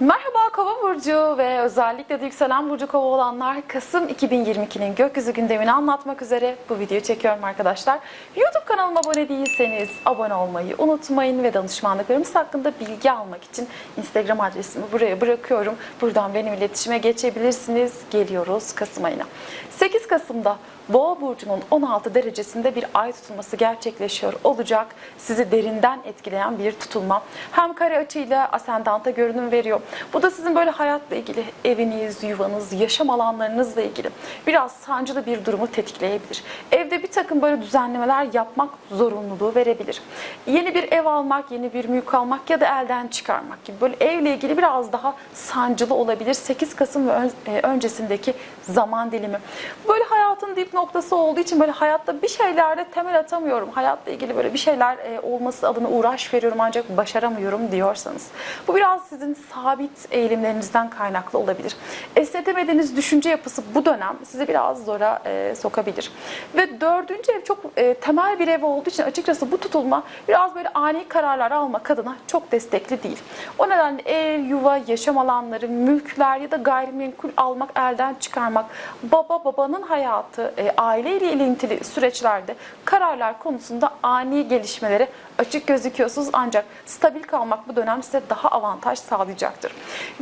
Merhaba Kova Burcu ve özellikle de yükselen Burcu Kova olanlar Kasım 2022'nin gökyüzü gündemini anlatmak üzere bu videoyu çekiyorum arkadaşlar. YouTube kanalıma abone değilseniz abone olmayı unutmayın ve danışmanlıklarımız hakkında bilgi almak için Instagram adresimi buraya bırakıyorum. Buradan benim iletişime geçebilirsiniz. Geliyoruz Kasım ayına. 8 Kasım'da Boğa burcunun 16 derecesinde bir ay tutulması gerçekleşiyor olacak. Sizi derinden etkileyen bir tutulma. Hem kare açıyla asendanta görünüm veriyor. Bu da sizin böyle hayatla ilgili eviniz, yuvanız, yaşam alanlarınızla ilgili biraz sancılı bir durumu tetikleyebilir. Evde bir takım böyle düzenlemeler yapmak zorunluluğu verebilir. Yeni bir ev almak, yeni bir mülk almak ya da elden çıkarmak gibi böyle evle ilgili biraz daha sancılı olabilir. 8 Kasım ve e, öncesindeki zaman dilimi. Böyle hayatın dip noktası olduğu için böyle hayatta bir şeylerde temel atamıyorum. Hayatla ilgili böyle bir şeyler e, olması adına uğraş veriyorum ancak başaramıyorum diyorsanız. Bu biraz sizin sabit eğilimlerinizden kaynaklı olabilir. Esnetemediğiniz düşünce yapısı bu dönem sizi biraz zora e, sokabilir. Ve dördüncü ev çok e, temel bir ev olduğu için açıkçası bu tutulma biraz böyle ani kararlar almak adına çok destekli değil. O nedenle ev, yuva, yaşam alanları, mülkler ya da gayrimenkul almak, elden çıkarmak, baba babanın hayatı, e, aileyle ilintili süreçlerde kararlar konusunda ani gelişmelere açık gözüküyorsunuz ancak stabil kalmak bu dönem size daha avantaj sağlayacaktır.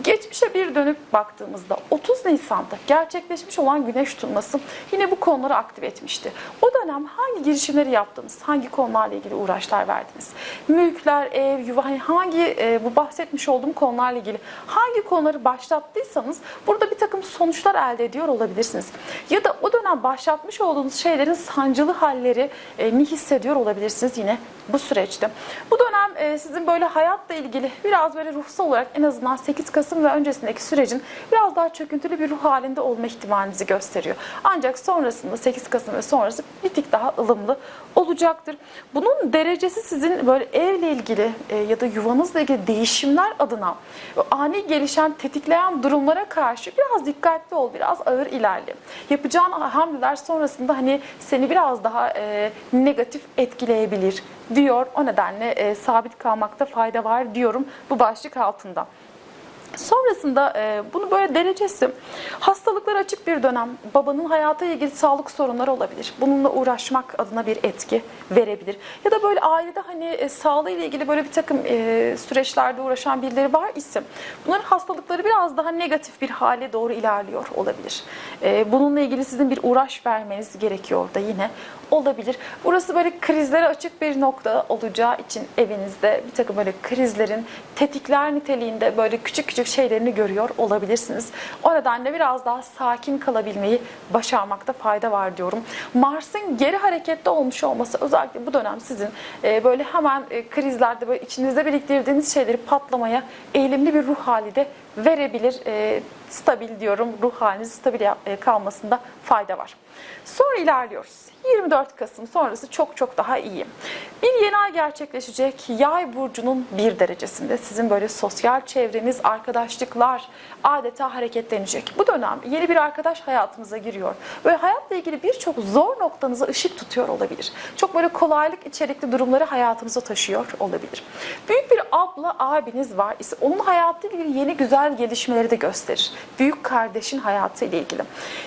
Geçmişe bir dönüp baktığımızda 30 Nisan'da gerçekleşmiş olan güneş tutulması yine bu konuları aktive etmişti. O dönem hangi girişimleri yaptınız? Hangi konularla ilgili uğraşlar verdiniz? Mülkler, ev, yuva hangi e, bu bahsetmiş olduğum konularla ilgili hangi konuları başlattıysanız burada bir takım sonuçlar elde ediyor olabilirsiniz. Ya da o dönem başlatmış olduğunuz şeylerin sancılı halleri e, ni hissediyor olabilirsiniz yine bu süreçte. Bu dönem e, sizin böyle hayatla ilgili biraz böyle ruhsal olarak en azından 8 Kasım ve öncesindeki sürecin biraz daha çöküntülü bir ruh halinde olma ihtimalinizi gösteriyor. Ancak sonrasında 8 Kasım ve sonrası bir tık daha ılımlı olacaktır. Bunun derecesi sizin böyle evle ilgili e, ya da yuvanızla ilgili değişimler adına ani gelişen, tetikleyen durumlara karşı biraz dikkatli ol, biraz ağır ilerle. Yapacağın hamleler sonrasında hani seni biraz daha e, negatif etkileyebilir diyor. O nedenle e, sabit kalmakta fayda var diyorum bu başlık altında. Sonrasında e, bunu böyle derecesi hastalıklar açık bir dönem babanın hayata ilgili sağlık sorunları olabilir. Bununla uğraşmak adına bir etki verebilir. Ya da böyle ailede hani e, sağlığı ile ilgili böyle bir takım e, süreçlerde uğraşan birileri var ise bunların hastalıkları biraz daha negatif bir hale doğru ilerliyor olabilir. E, bununla ilgili sizin bir uğraş vermeniz gerekiyor da yine olabilir. Burası böyle krizlere açık bir nokta olacağı için evinizde bir takım böyle krizlerin tetikler niteliğinde böyle küçük küçük şeylerini görüyor olabilirsiniz. O nedenle biraz daha sakin kalabilmeyi başarmakta fayda var diyorum. Mars'ın geri harekette olmuş olması özellikle bu dönem sizin e, böyle hemen e, krizlerde böyle içinizde biriktirdiğiniz şeyleri patlamaya eğilimli bir ruh hali de verebilir. E, stabil diyorum ruh haliniz stabil e, kalmasında fayda var. Sonra ilerliyoruz. 24 Kasım sonrası çok çok daha iyi. Bir yeni ay gerçekleşecek. Yay burcunun bir derecesinde sizin böyle sosyal çevreniz, arkadaşlıklar adeta hareketlenecek. Bu dönem yeni bir arkadaş hayatınıza giriyor. Böyle hayatla ilgili birçok zor noktanıza ışık tutuyor olabilir. Çok böyle kolaylık içerikli durumları hayatınıza taşıyor olabilir. Büyük bir abla, abiniz var ise onun hayatıyla ilgili yeni güzel gelişmeleri de gösterir. Büyük kardeşin hayatıyla ilgili.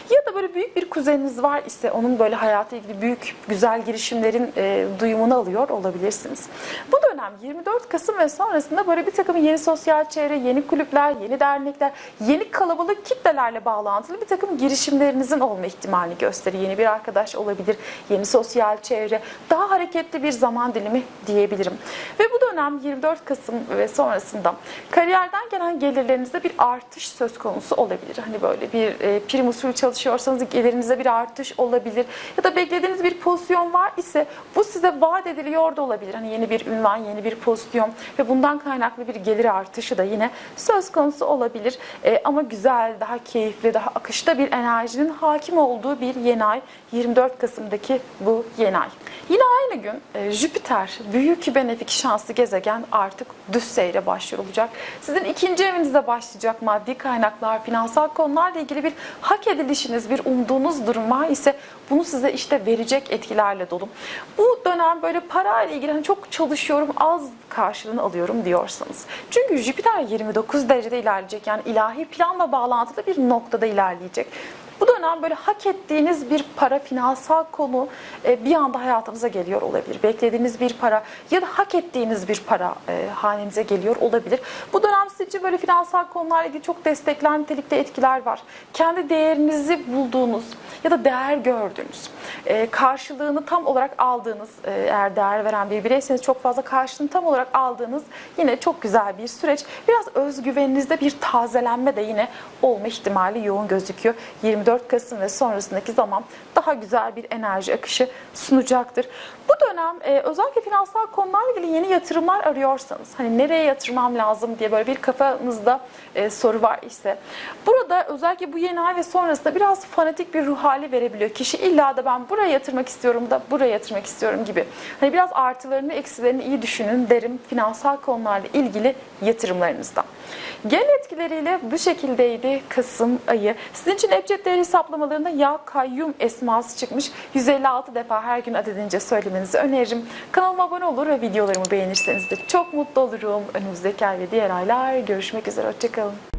Ya da böyle büyük bir kuzeniniz var ise onun böyle hayatıyla ilgili büyük güzel girişimlerin e, duyumunu alıyor olabilirsiniz. Bu dönem 24 Kasım ve sonrasında böyle bir takım yeni sosyal çevre, yeni kulüpler, yeni dernekler, yeni kalabalık kitlelerle bağlantılı bir takım girişimlerinizin olma ihtimalini gösterir. Yeni bir arkadaş olabilir, yeni sosyal çevre, daha hareketli bir zaman dilimi diyebilirim. Ve bu dönem 24 Kasım ve sonrasında kariyerden gelen gelirlerinizde bir artış söz konusu olabilir. Hani böyle bir e, prim usulü çalışıyorsanız gelirinize bir artış olabilir. Ya da beklediğiniz bir pozisyon var ise bu size vaat ediliyor da olabilir. Hani yeni bir ünvan, yeni bir pozisyon ve bundan kaynaklı bir gelir artışı da yine söz konusu olabilir. E, ama güzel, daha keyifli, daha akışta bir enerjinin hakim olduğu bir yeni ay 24 Kasım'daki bu yeni ay. Yine aynı gün e, Jüpiter, büyük benefik şanslı gezegen artık düz seyre başlıyor olacak. Sizin ikinci evinizde başlayacak maddi kaynaklar, finansal konularla ilgili bir hak edilişiniz, bir umduğunuz durum ay ise bunu size işte verecek etkilerle dolu. Bu dönem böyle para ile ilgili hani çok çalışıyorum az karşılığını alıyorum diyorsanız. Çünkü Jüpiter 29 derecede ilerleyecek yani ilahi planla bağlantılı bir noktada ilerleyecek. Bu dönem böyle hak ettiğiniz bir para, finansal konu e, bir anda hayatınıza geliyor olabilir. Beklediğiniz bir para ya da hak ettiğiniz bir para e, hanenize geliyor olabilir. Bu dönem sizce böyle finansal konularla ilgili çok destekler nitelikte etkiler var. Kendi değerinizi bulduğunuz ya da değer gördüğünüz, e, karşılığını tam olarak aldığınız, e, eğer değer veren bir bireyseniz çok fazla karşılığını tam olarak aldığınız yine çok güzel bir süreç. Biraz özgüveninizde bir tazelenme de yine olma ihtimali yoğun gözüküyor. 24 Kasım ve sonrasındaki zaman daha güzel bir enerji akışı sunacaktır. Bu dönem e, özellikle finansal konularla ilgili yeni yatırımlar arıyorsanız, hani nereye yatırmam lazım diye böyle bir kafanızda e, soru var ise, burada özellikle bu yeni ay ve sonrasında biraz fanatik bir ruh hali verebiliyor. Kişi illa da ben buraya yatırmak istiyorum da buraya yatırmak istiyorum gibi. Hani biraz artılarını eksilerini iyi düşünün derim finansal konularla ilgili yatırımlarınızda. Genel etkileriyle bu şekildeydi Kasım ayı. Sizin için Ebced değeri hesaplamalarında Ya Kayyum esması çıkmış. 156 defa her gün adedince söylemenizi öneririm. Kanalıma abone olur ve videolarımı beğenirseniz de çok mutlu olurum. Önümüzdeki ay ve diğer aylar görüşmek üzere. Hoşçakalın.